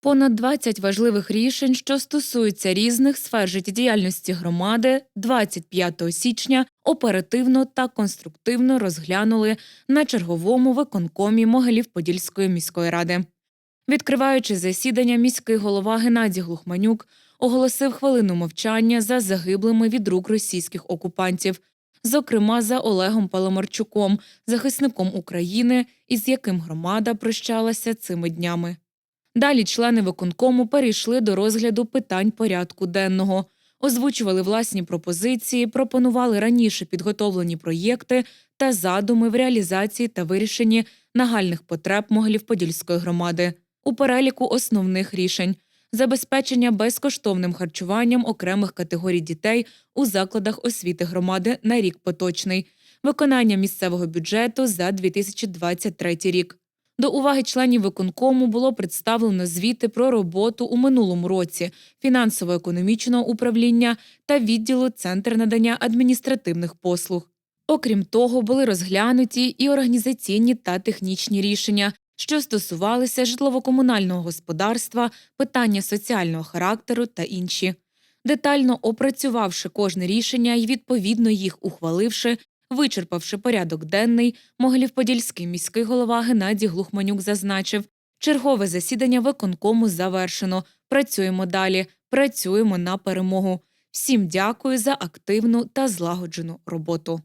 Понад 20 важливих рішень, що стосуються різних сфер життєдіяльності громади, 25 січня оперативно та конструктивно розглянули на черговому виконкомі Могилів-Подільської міської ради. Відкриваючи засідання, міський голова Геннадій Глухманюк оголосив хвилину мовчання за загиблими від рук російських окупантів, зокрема за Олегом Паламарчуком, захисником України, із яким громада прощалася цими днями. Далі члени виконкому перейшли до розгляду питань порядку денного, озвучували власні пропозиції, пропонували раніше підготовлені проєкти та задуми в реалізації та вирішенні нагальних потреб Могилів-Подільської громади. У переліку основних рішень забезпечення безкоштовним харчуванням окремих категорій дітей у закладах освіти громади на рік поточний, виконання місцевого бюджету за 2023 рік. До уваги членів виконкому було представлено звіти про роботу у минулому році фінансово-економічного управління та відділу Центр надання адміністративних послуг. Окрім того, були розглянуті і організаційні та технічні рішення, що стосувалися житлово-комунального господарства, питання соціального характеру та інші. Детально опрацювавши кожне рішення і відповідно їх ухваливши, вичерпавши порядок денний, Могилів-Подільський міський голова Геннадій Глухманюк зазначив, чергове засідання виконкому завершено. Працюємо далі, працюємо на перемогу. Всім дякую за активну та злагоджену роботу.